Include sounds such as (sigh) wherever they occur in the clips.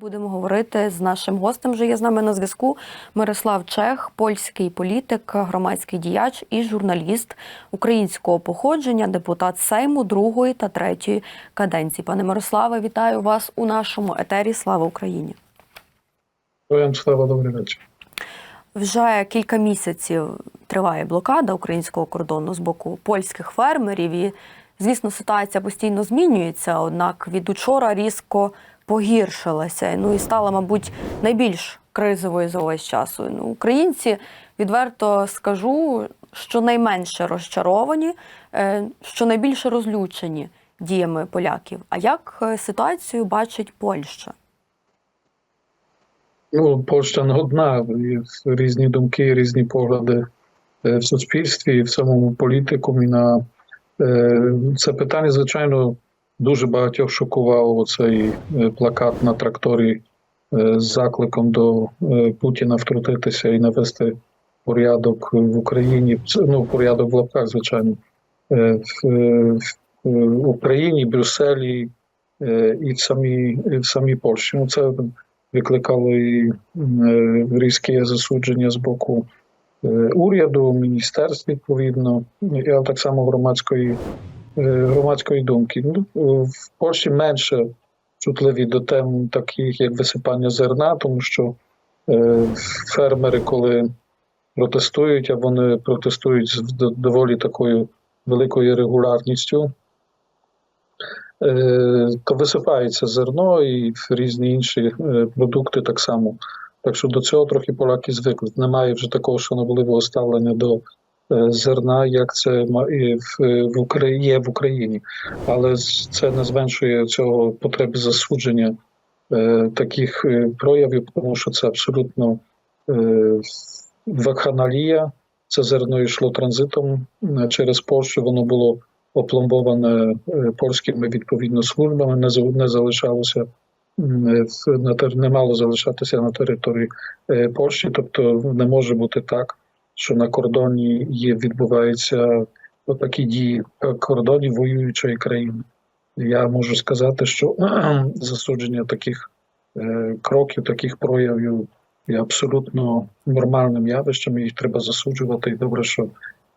Будемо говорити з нашим гостем. Вже є з нами на зв'язку Мирослав Чех, польський політик, громадський діяч і журналіст українського походження, депутат Сейму другої та третьої каденції. Пане Мирославе, вітаю вас у нашому етері. Слава Україні! Слава, добрий вечір. Вже кілька місяців триває блокада українського кордону з боку польських фермерів. І, звісно, ситуація постійно змінюється. Однак від учора різко погіршилася. Ну і стала, мабуть, найбільш кризовою за увесь часу. Ну, українці відверто скажу, що найменше розчаровані, е, що найбільше розлючені діями поляків. А як е, ситуацію бачить Польща? Ну, Польща не одна, є різні думки, різні погляди е, в суспільстві, в самому політикумі на це питання, звичайно, дуже багатьох шокував оцей е, плакат на тракторі е, з закликом до е, Путіна втрутитися і навести порядок в Україні. Ну, порядок в лапках, звичайно, в, Україні, Брюсселі і в самій, в самій Польщі. Ну, це викликало і різке засудження з боку уряду, міністерств відповідно, і так само громадської, громадської думки. Ну, в Польщі менше чутливі до тем таких, як висипання зерна, тому що е, фермери, коли протестують, а вони протестують з доволі такою великою регулярністю, Е, то висипається зерно і різні інші е, продукти так само. Так що до цього трохи поляки звикли. Немає вже такого шанобливого ставлення до е, зерна, як це в, в Україні є в Україні. Але це не зменшує цього потреби засудження е, таких е, проявів, тому що це абсолютно е, вакханалія. Це зерно йшло транзитом е, через Польщу, воно було опломбоване е, польськими відповідно службами, не за- не залишалося е, не мало залишатися на території е, Польщі. Тобто не може бути так, що на кордоні є відбуваються такі дії на кордоні воюючої країни. Я можу сказати, що (clears throat) засудження таких е, кроків, таких проявів є абсолютно нормальним явищем, їх треба засуджувати. І добре, що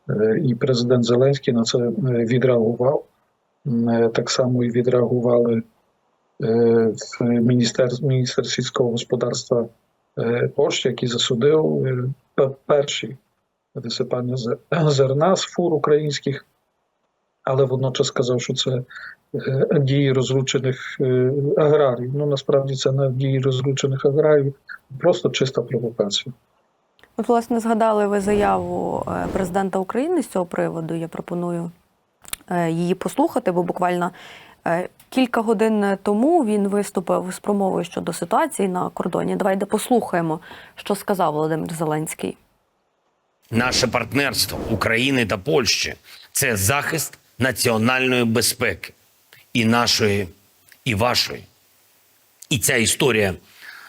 Е, і президент Зеленський на це е, відреагував. Так само і відреагували в міністер, міністр сільського господарства Польщі, який засудив пе- перші висипання (clears throat) зерна з фур українських, але водночас сказав, що це е, дії розлучених е, аграріїв. Ну насправді це не дії розлучених аграріїв, просто чиста провокація. От, власне, згадали ви заяву е, президента України з цього приводу. Я пропоную її послухати, бо буквально кілька годин тому він виступив з промовою щодо ситуації на кордоні. Давайте послухаємо, що сказав Володимир Зеленський. Наше партнерство України та Польщі це захист національної безпеки і нашої, і вашої. І ця історія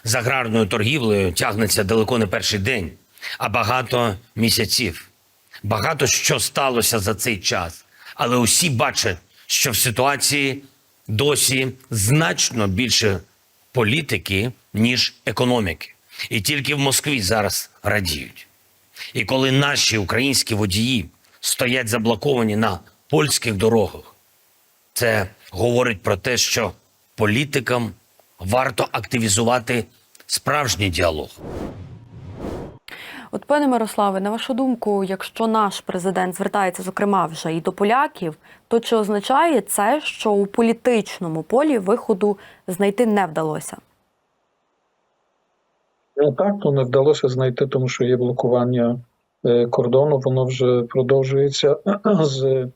з аграрною торгівлею тягнеться далеко не перший день, а багато місяців. Багато що сталося за цей час. Але усі бачать, що в ситуації досі значно більше політики, ніж економіки. І тільки в Москві зараз радіють. І коли наші українські водії стоять заблоковані на польських дорогах, це говорить про те, що політикам варто активізувати справжній діалог. От, пане Мирославе, на вашу думку, якщо наш президент звертається, зокрема, вже і до поляків, то чи означає це, що у політичному полі виходу знайти не вдалося? Ну, так, то не вдалося знайти, тому що є блокування е, кордону. Воно вже продовжується (clears throat) з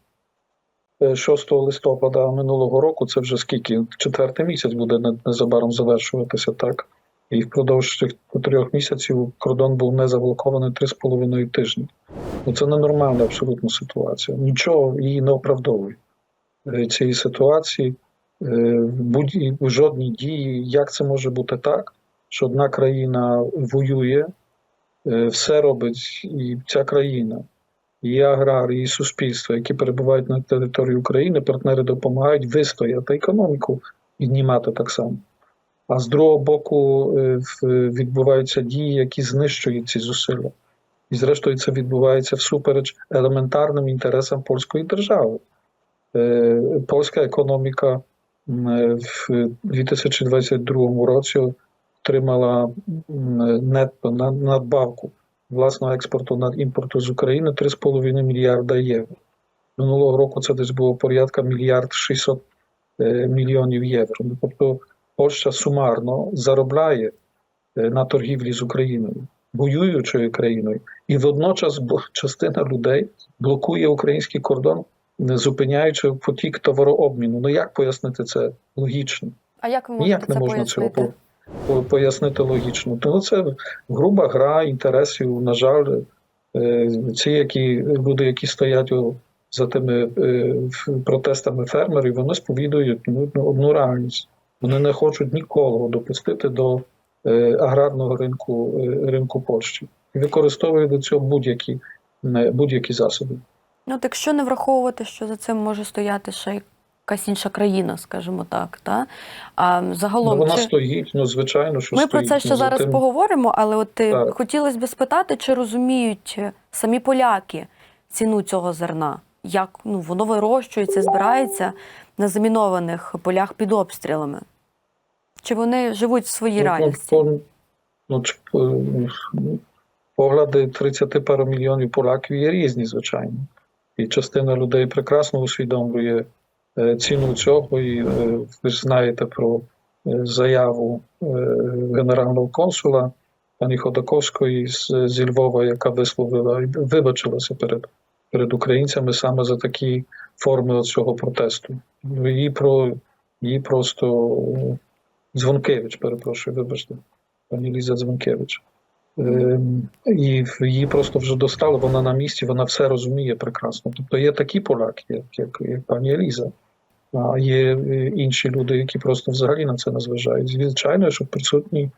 е, 6 листопада минулого року. Це вже скільки? Четвертий місяць буде незабаром завершуватися, так? І впродовж цих трьох місяців кордон був не заблокований три з половиною тижні. Ну, це ненормальна абсолютно ситуація. Нічого її не оправдовує е, цієї ситуації. Е, Будь жодні дії, як це може бути так? Що одна країна воює, е, все робить і ця країна, і аграрії, і суспільство, які перебувають на території України, партнери допомагають вистояти економіку піднімати так само. а з другого боку е, відбуваються дії, які знищують ці зусилля. І зрештою це відбувається всупереч елементарним інтересам польської держави. Е, Польська економіка в 2022 році отримала нетто на- надбавку власного експорту над імпорту з України 3,5 мільярда євро. Минулого року це десь було порядка мільярд 600 е, мільйонів євро. Ну, Тобто Польща сумарно заробляє е, на торгівлі з Україною, воюючою країною, і водночас частина людей блокує український кордон, не зупиняючи потік товарообміну. Ну як пояснити це логічно? А як ви можете Ніяк не це можна цього пояснити? по- по- пояснити логічно. Тому це груба гра інтересів. На жаль, е, ці які люди, які стоять за тими е, протестами фермерів, вони сповідують ну, ну, одну реальність. Вони не хочуть ніколи допустити до е, аграрного ринку ринку Польщі і використовують до цього будь-які будь-які засоби. Ну, от якщо не враховувати, що за цим може стояти ще якась інша країна, скажімо так, та? А Ну, загалом вона чи... стоїть, ну звичайно, що Ми стоїть. про це ще Ну, зараз тим- поговоримо, але от е, Так. хотілося б спитати, чи розуміють е, самі поляки ціну цього зерна? Як ну, воно вирощується, збирається на замінованих полях під обстрілами? Чи вони живуть в своїй Ну, реальності? по- Ну, по- ну, погляди 30 пару мільйонів поляків є різні, звичайно. І частина людей прекрасно усвідомлює е, ціну цього. І е, ви ж знаєте про е, заяву е, генерального консула пані Ходаковської зі Львова, яка висловила вибачилася перед, перед українцями саме за такі форми цього протесту. Її про її просто е, Дзвонкевич, перепрошую, вибачте, пані Ліза Дзвонкевич. Ем, І її просто вже достало, вона на місці, вона все розуміє прекрасно. Тобто є такі поляки, як, як, як пані Еліза, а є е, інші люди, які просто взагалі на це не зважають. Звичайно, що присутній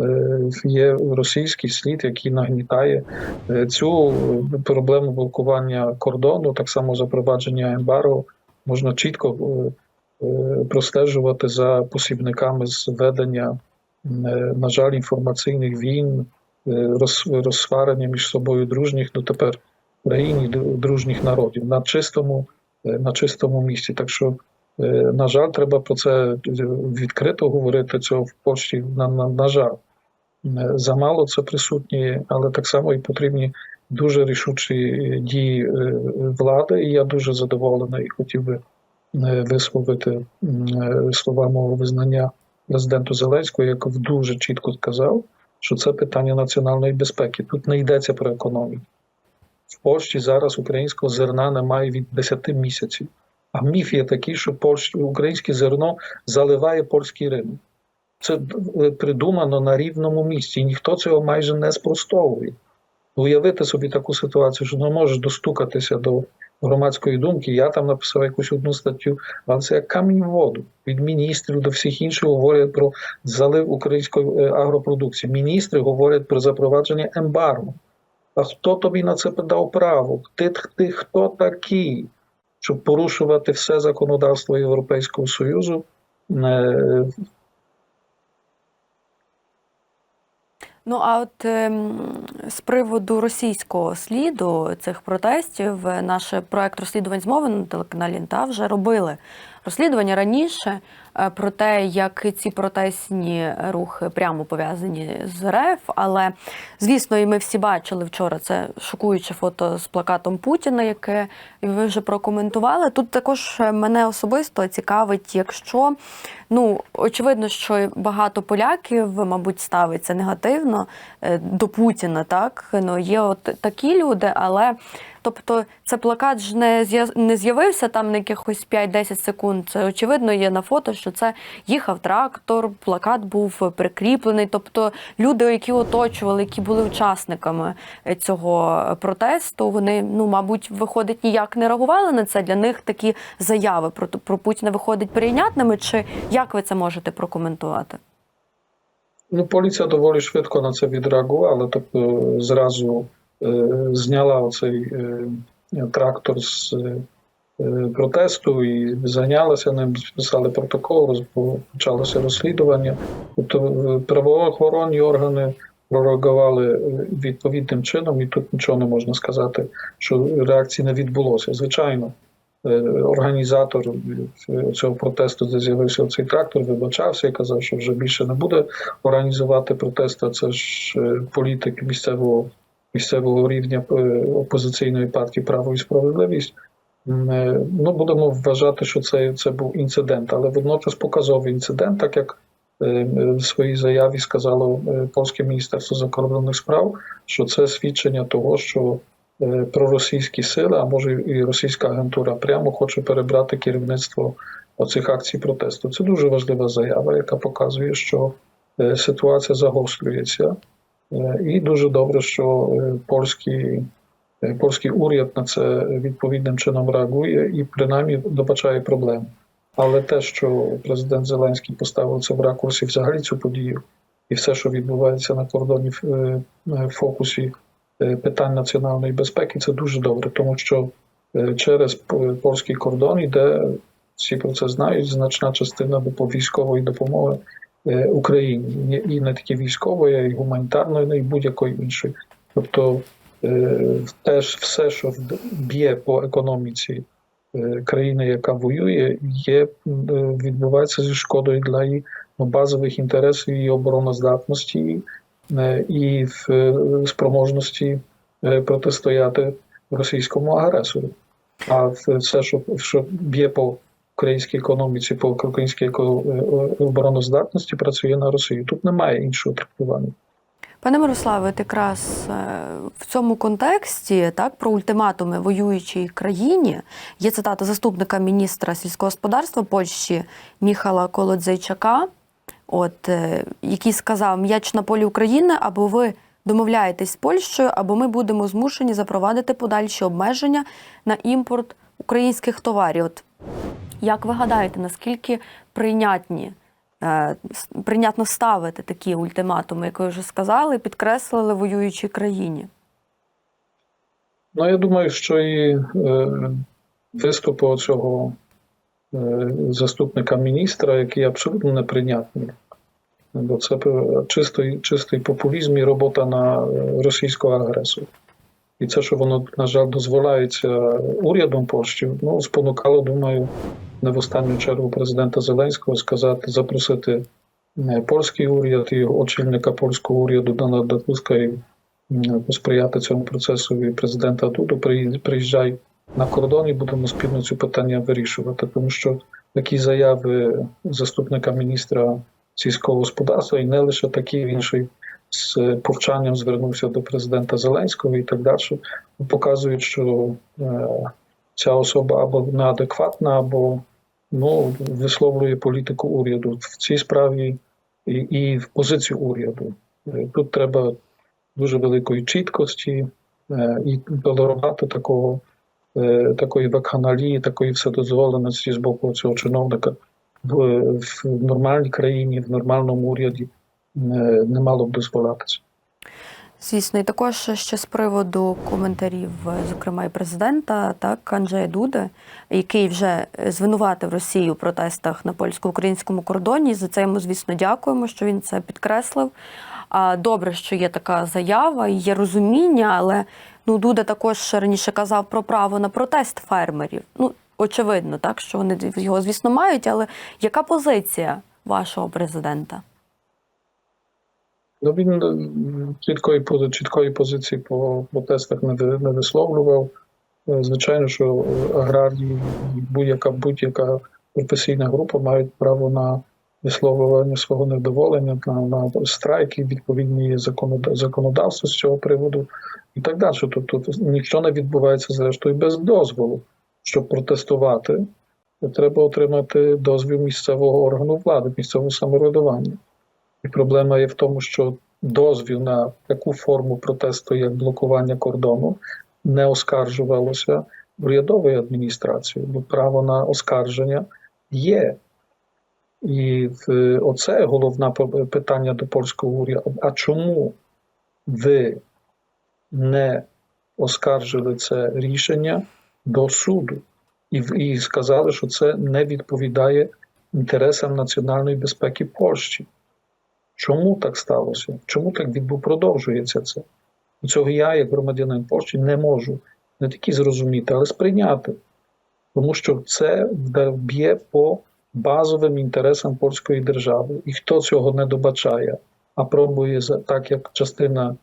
е, є російський слід, який нагнітає е, цю проблему блокування кордону, так само запровадження ембарго, можна чітко простежувати за посібниками з ведення, е, на жаль, інформаційних війн, розсварення між собою дружніх, ну тепер країн дружніх народів на чистому, на чистому місці. Так що, на жаль, треба про це е, відкрито говорити. Цього в Польщі, на, на, на жаль. Е, Замало це присутні, але так само і потрібні дуже рішучі е, дії е, влади. І я дуже задоволений і хотів би е, висловити е, слова мого визнання президенту Зеленського, який дуже чітко сказав, що це питання національної безпеки. Тут не йдеться про економіку. В Польщі зараз українського зерна немає від 10 місяців. А міф є такий, що польщ... українське зерно заливає польський ринок. Це е, придумано на рівному місці, і ніхто цього майже не спростовує. Уявити собі таку ситуацію, що не можеш достукатися до громадської думки. Я там написав якусь одну статтю, але це як камінь в воду. Від міністрів до всіх інших говорять про залив української е, агропродукції. Міністри говорять про запровадження ембарго. А хто тобі на це дав право? Ти, ти хто такий, щоб порушувати все законодавство Європейського Союзу? Е, Ну а от ем, з приводу російського сліду цих протестів, е, наш проект розслідувань змови на телеканалі НТА вже робили розслідування раніше про те, як ці протестні рухи прямо пов'язані з РФ. Але звісно, і ми всі бачили вчора це шокуюче фото з плакатом Путіна, яке ви вже прокоментували. Тут також е, мене особисто цікавить, якщо ну очевидно, що багато поляків, мабуть, ставиться негативно е, до Путіна. Так ну є от такі люди, але тобто це плакат ж не з'явився там на якихось 5-10 секунд. Це очевидно є на фото, що це їхав трактор, плакат був прикріплений. Тобто люди, які оточували, які були учасниками е, цього протесту, вони ну мабуть виходить ніяк не реагували на це. Для них такі заяви про, про Путіна виходить прийнятними. Чи як ви це можете прокоментувати? Ну, поліція доволі швидко на це відреагувала, тобто зразу е, зняла оцей е, трактор з, е, протесту і зайнялися ним, списали протокол, почалося розслідування. Тобто е, правоохоронні органи прореагували е, відповідним чином, і тут нічого не можна сказати, що реакції не відбулося. Звичайно, е, організатор е, цього протесту, де з'явився цей трактор, вибачався і казав, що вже більше не буде організувати протести. Це ж е, політик місцевого місцевого рівня е, опозиційної партії Право і справедливість. Е, Ну, будемо вважати, що це, це був інцидент, але водночас показовий інцидент, так як е, в своїй заяві сказало польське міністерство закордонних справ, що це свідчення того, що проросійські сили, а може і російська агентура прямо хоче перебрати керівництво оцих акцій протесту. Це дуже важлива заява, яка показує, що ситуація загострюється. Е, І дуже добре, що е, польський, е, польський уряд на це відповідним чином реагує і принаймні добачає проблем. Але те, що президент Зеленський поставив це в ракурсі взагалі цю подію, і все, що відбувається на кордоні в фокусі питань національної безпеки, це дуже добре, тому що через польський кордон йде, всі про це знають, значна частина військової допомоги Україні. І не тільки військової, й гуманітарної, ну, і будь-якої іншої. Тобто е, теж все, що б'є по економіці е, країни, яка воює, є, е, відбувається зі шкодою для її ну, базових інтересів і обороноздатності, е, і е, спроможності е, протистояти російському агресору. А все, що, що б'є по українській економіці, по українській е, обороноздатності, працює на Росію. Тут немає іншого трактування. Пане Мирославе, от якраз е, в цьому контексті так про ультиматуми воюючій країні є цитата заступника міністра сільського господарства Польщі Міхала Колодзейчака, от е, який сказав: м'яч на полі України, або ви домовляєтесь з Польщею, або ми будемо змушені запровадити подальші обмеження на імпорт українських товарів. От як ви гадаєте, наскільки прийнятні? е, Прийнятно ставити такі ультиматуми, як ви вже сказали, підкреслили воюючій країні. Ну, я думаю, що і е, виступу цього е, заступника міністра, який абсолютно неприйнятний. Бо це е, чистий, чистий популізм і робота на е, російського агресора. І це, що воно, на жаль, дозволяється урядом Польщі, ну, спонукало, думаю, не в останню чергу президента Зеленського сказати, запросити польський уряд і очільника польського уряду Дональда Туска і посприяти цьому процесу і президента Дуду. Приїжджай на кордон і будемо спільно ці питання вирішувати, тому що такі заяви заступника міністра сільського господарства, і не лише такі, він ще й з повчанням звернувся до президента Зеленського і так далі, показують, що е, ця особа або неадекватна, або ну, висловлює політику уряду в цій справі і, і в позицію уряду. Е, Тут треба дуже великої чіткості е, і толерувати такого, такої вакханалії, такої вседозволеності з боку цього чиновника в, в нормальній країні, в нормальному уряді не мало б дозволятися. Звісно, і також ще з приводу коментарів, зокрема і президента, так Анджея Дуди, який вже звинуватив Росію у протестах на польсько-українському кордоні. За це йому, звісно, дякуємо, що він це підкреслив. А добре, що є така заява, і є розуміння, але ну Дуда також раніше казав про право на протест фермерів. Ну, очевидно, так що вони його, звісно, мають, але яка позиція вашого президента? Ну, він е, чіткої, чіткої позиції по протестах не, не висловлював. Е, Звичайно, що е, аграрії будь-яка будь-яка професійна група мають право на висловлювання свого невдоволення, на, на страйки, відповідні законодавства з цього приводу і так далі. Тобто нічого не відбувається зрештою без дозволу. Щоб протестувати, треба отримати дозвіл місцевого органу влади, місцевого самоврядування. І проблема є в тому, що дозвіл на таку форму протесту, як блокування кордону, не оскаржувалося урядовою адміністрацією, бо право на оскарження є. І в- оце головне питання до польського уряду. А чому ви не оскаржили це рішення до суду? і, і сказали, що це не відповідає інтересам національної безпеки Польщі. Чому так сталося? Чому так відбу продовжується це? Цього я, як громадянин Польщі, не можу не тільки зрозуміти, але сприйняти. Тому що це б'є по базовим інтересам польської держави. І хто цього не добачає, а пробує так, як частина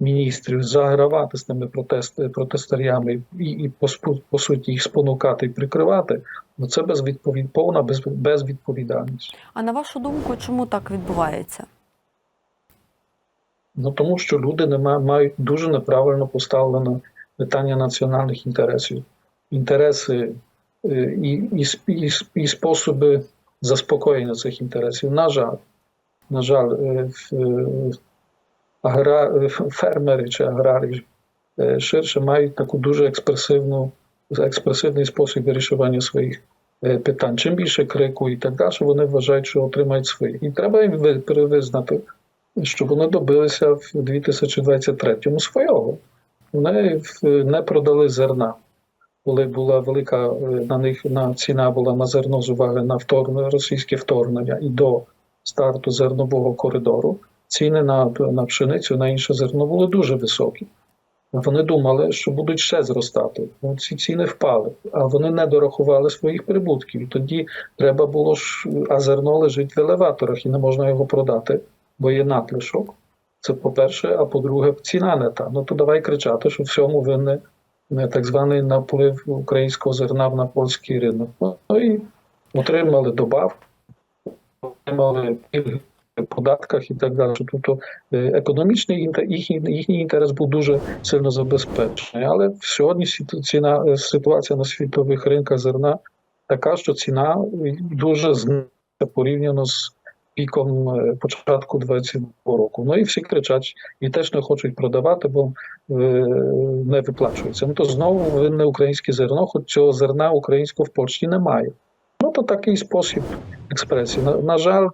міністрів, загравати з тими протест, протестарями і, і по, по суті їх спонукати і прикривати, ну це безвідповід, повна безвідповідальність. А на вашу думку, чому так відбувається? Ну тому що люди не ма- мають дуже неправильно поставлено питання національних інтересів, інтереси е, і, і, і, і способи заспокоєння цих інтересів. На жаль, на жаль, е, е, агра, фермери чи аграрії ширше мають таку дуже експресивну, експресивний спосіб вирішування своїх питань. Чим більше крику і так далі, вони вважають, що отримають свої. І треба їм ви- перевизнати що вони добилися в 2023-му свого. Вони не продали зерна. Коли була велика е, на них на ціна була на зерно з уваги на вторгнення, російське вторгнення і до старту зернового коридору, ціни на, на пшеницю, на інше зерно були дуже високі. Вони думали, що будуть ще зростати. Ну, ці ціни впали, а вони не дорахували своїх прибутків. Тоді треба було ж, а зерно лежить в елеваторах і не можна його продати бо є надлишок. Це по-перше, а по-друге, ціна не та. Ну то давай кричати, що всьому винне так званий наплив українського зерна на польський ринок. Ну і отримали добавку, отримали пільги податках і так далі. Тобто е, економічний їхній, їхній інтерес був дуже сильно забезпечений. Але сьогодні ціна е, ситуація на світових ринках зерна така, що ціна дуже знизилася порівняно з піком початку 22 року. Ну і всі кричать і теж не хочуть продавати, бо не виплачується. Ну то знову винне українське зерно, хоч цього зерна українського в Польщі немає. Ну то такий спосіб експресії. На, на жаль,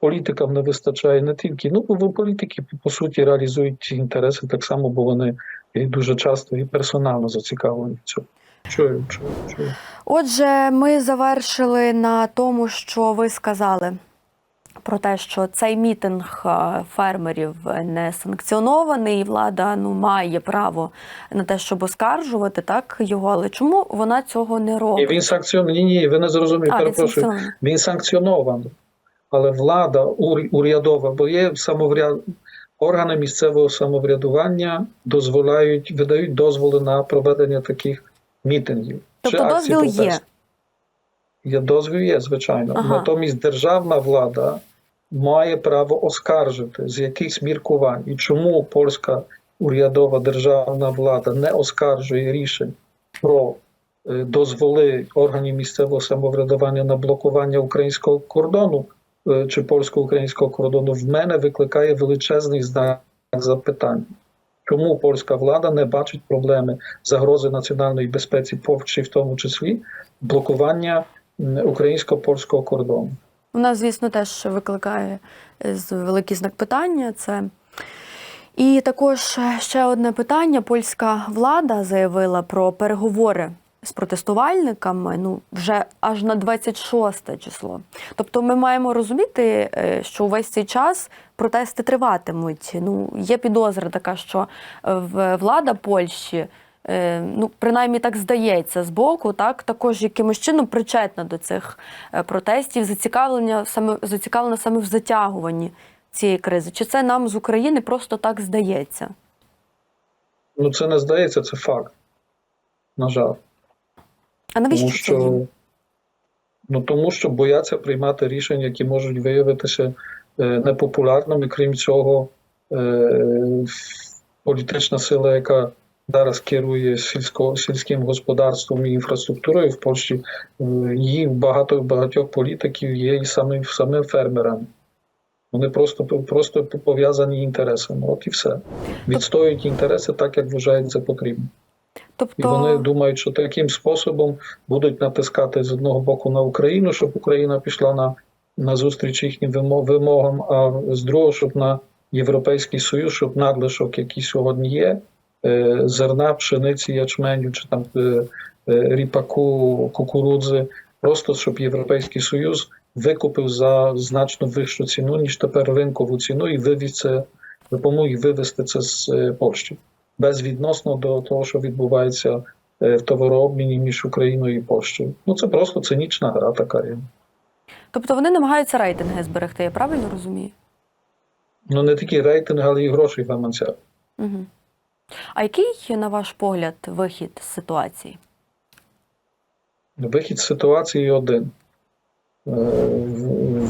політикам не вистачає не тільки. Ну, бо політики по суті реалізують ці інтереси так само, бо вони дуже часто і персонально зацікавлені в цьому. Чую, чую, чую. Отже, ми завершили на тому, що ви сказали про те, що цей мітинг е, фермерів не санкціонований, і влада ну має право на те, щоб оскаржувати так його. Але чому вона цього не І робить? він санкціонований. Ні, ні, ви не він перепрошую. санкціонований. Він санкціонований, але влада ур- урядова, бо є самовряд... органи місцевого самоврядування дозволяють, видають дозволи на проведення таких мітингів. Тобто дозвіл є. Є дозвіл є, звичайно. Ага. Натомість державна влада має право оскаржити з якихось міркувань. І чому польська урядова державна влада не оскаржує рішень про е, дозволи органів місцевого самоврядування на блокування українського кордону е, чи польсько-українського кордону, в мене викликає величезний знак запитання. Чому польська влада не бачить проблеми загрози національної безпеці Польщі, в тому числі блокування м, українсько-польського кордону? Нас, звісно, теж викликає е, великий знак питання. Це і також е, ще одне питання: польська влада заявила про переговори з протестувальниками. Ну вже аж на 26 число. Тобто, ми маємо розуміти, е, що увесь цей час протести триватимуть. Ну є підозра така, що влада Польщі. Е, Ну, принаймні так здається з боку, так також якимось чином причетна до цих е, протестів, зацікавлення саме зацікавлена саме в затягуванні цієї кризи. Чи це нам з України просто так здається? Ну це не здається, це факт. На жаль. А навіщо Тому це що, ну, тому що бояться приймати рішення, які можуть виявитися е, непопулярними. Крім цього, політична сила, яка зараз керує сільсько, сільським господарством і інфраструктурою в Польщі, е, її багато багатьох політиків є і самим, самим фермерами. Вони просто, просто пов'язані інтересами. От і все. Відстоюють інтереси так, як вважають за потрібне. І Тобто вони думають, що таким способом будуть натискати з одного боку на Україну, щоб Україна пішла на, на зустріч їхнім вимогам, а з другого, щоб на Європейський Союз, щоб надлишок, який сьогодні є, зерна, пшениці, ячменю чи там е, ріпаку, кукурудзи, просто щоб Європейський Союз викупив за значно вищу ціну, ніж тепер ринкову ціну, і вивіз це, допомог їй вивезти це з е, Польщі. Безвідносно до того, що відбувається е, в товарообміні між Україною і Польщею. Ну це просто цинічна гра така є. Тобто вони намагаються рейтинги зберегти, я правильно розумію? Ну не тільки рейтинг, але й гроші в гаманцях. Угу. А який, на ваш погляд, вихід з ситуації? Вихід з ситуації один. Е,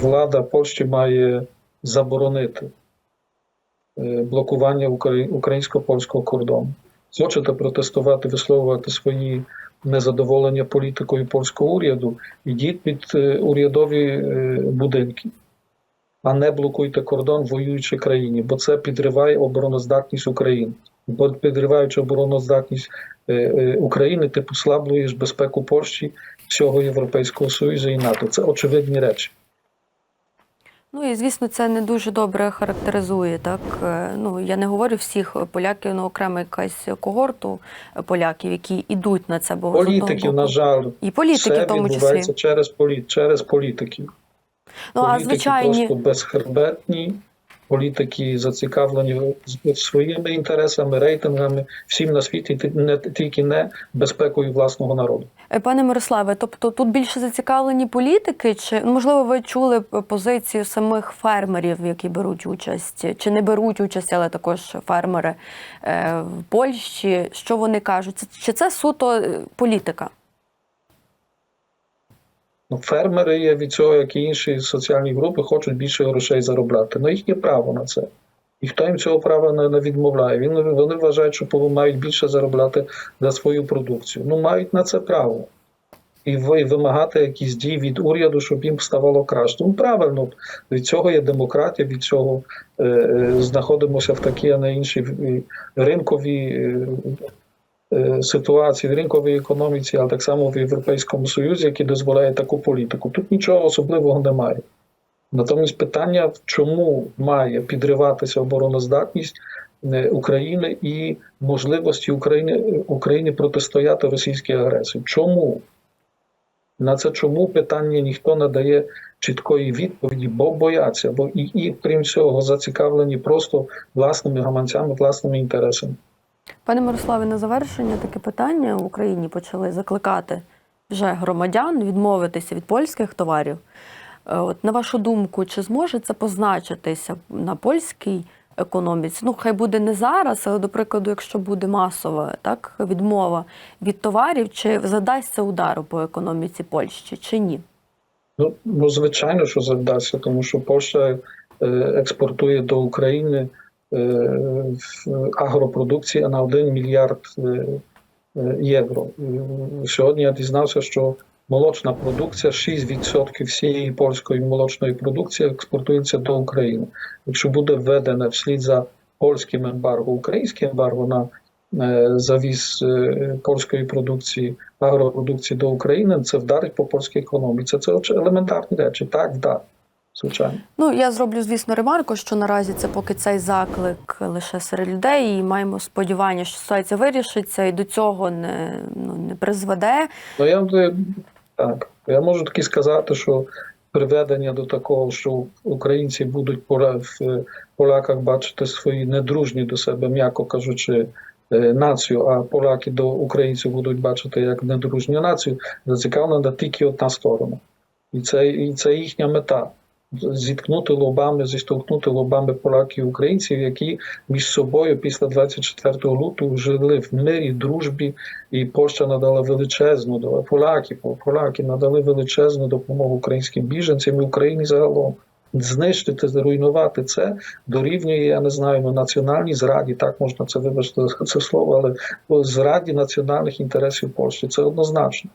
Влада Польщі має заборонити е, блокування українсько-польського кордону. Хочете протестувати, висловлювати свої незадоволення політикою польського уряду, йдіть під е, урядові будинки, а не блокуйте кордон в воюючій країні, бо це підриває обороноздатність України. Підриваючи обороноздатність е, е, України, ти послаблюєш безпеку Польщі, всього Європейського Союзу і НАТО. Це очевидні речі. Ну і звісно, це не дуже добре характеризує. Так Е, ну я не говорю всіх поляків, ну окремо якась когорту поляків, які йдуть на це, бо Політиків, на жаль, і політики все в тому відбувається числі. через полі... через політиків. Ну а політики звичайні просто безхребетні, політики зацікавлені своїми інтересами, рейтингами, всім на світі, не тільки не безпекою власного народу. Е, Пане Мирославе, тобто тут більше зацікавлені політики, чи ну, можливо ви чули позицію самих фермерів, які беруть участь, чи не беруть участь, але також фермери е, в Польщі. Що вони кажуть? Чи це суто е, політика? Ну, фермери є від цього, як і інші соціальні групи, хочуть більше грошей заробляти. Ну їхнє право на це. І хто їм цього права не, не відмовляє? Він, вони вважають, що мають більше заробляти за свою продукцію. Ну, мають на це право. І ви- вимагати якісь дії від уряду, щоб їм ставало краще. Ну, правильно, від цього є демократія, від цього е, е, знаходимося в такій, а не іншій е, ринковій е, ситуації, в ринковій економіці, але так само в Європейському Союзі, який дозволяє таку політику. Тут нічого особливого немає. Натомість питання, чому має підриватися обороноздатність е, України і можливості України, України протистояти російській агресії. Чому? На це чому питання ніхто не дає чіткої відповіді, бо бояться, бо і, і крім цього зацікавлені просто власними гаманцями, власними інтересами. Пане Мирославе, на завершення таке питання в Україні почали закликати вже громадян відмовитися від польських товарів. Е, От на вашу думку, чи зможе це позначитися на польській економіці? Ну, хай буде не зараз, але до прикладу, якщо буде масова так відмова від товарів, чи задасться удару по економіці Польщі, чи ні? Ну, ну звичайно, що завдасться, тому що Польща е, експортує до України агропродукції на 1 мільярд е, е, євро. Е, Сьогодні я дізнався, що молочна продукція, 6% всієї польської молочної продукції експортується до України. Якщо буде введене вслід за польським ембарго, українське ембарго на е, завіз е, польської продукції, агропродукції до України, це вдарить по польській економіці. Це оч- елементарні речі. Так, вдарить, звичайно. Ну, я зроблю, звісно, ремарку, що наразі це поки цей заклик лише серед людей, і маємо сподівання, що ситуація вирішиться і до цього не, ну, не призведе. Ну я так, я можу таки сказати, що приведення до такого, що українці будуть в е, поляках бачити свої недружні до себе, м'яко кажучи, е, націю, а поляки до українців будуть бачити як недружню націю, зацікавлена тільки одна сторона. І це, і це їхня мета. Зіткнути лобами, зіштовхнути лобами поляків і українців, які між собою після 24 лютого жили в мирі, дружбі, і Польща надала величезну до- поляки, поляки надали величезну допомогу українським біженцям і Україні загалом. Знищити, зруйнувати це дорівнює, я не знаю, ну, національній зраді, так можна це вибачити це слово, але зраді національних інтересів Польщі. Це однозначно.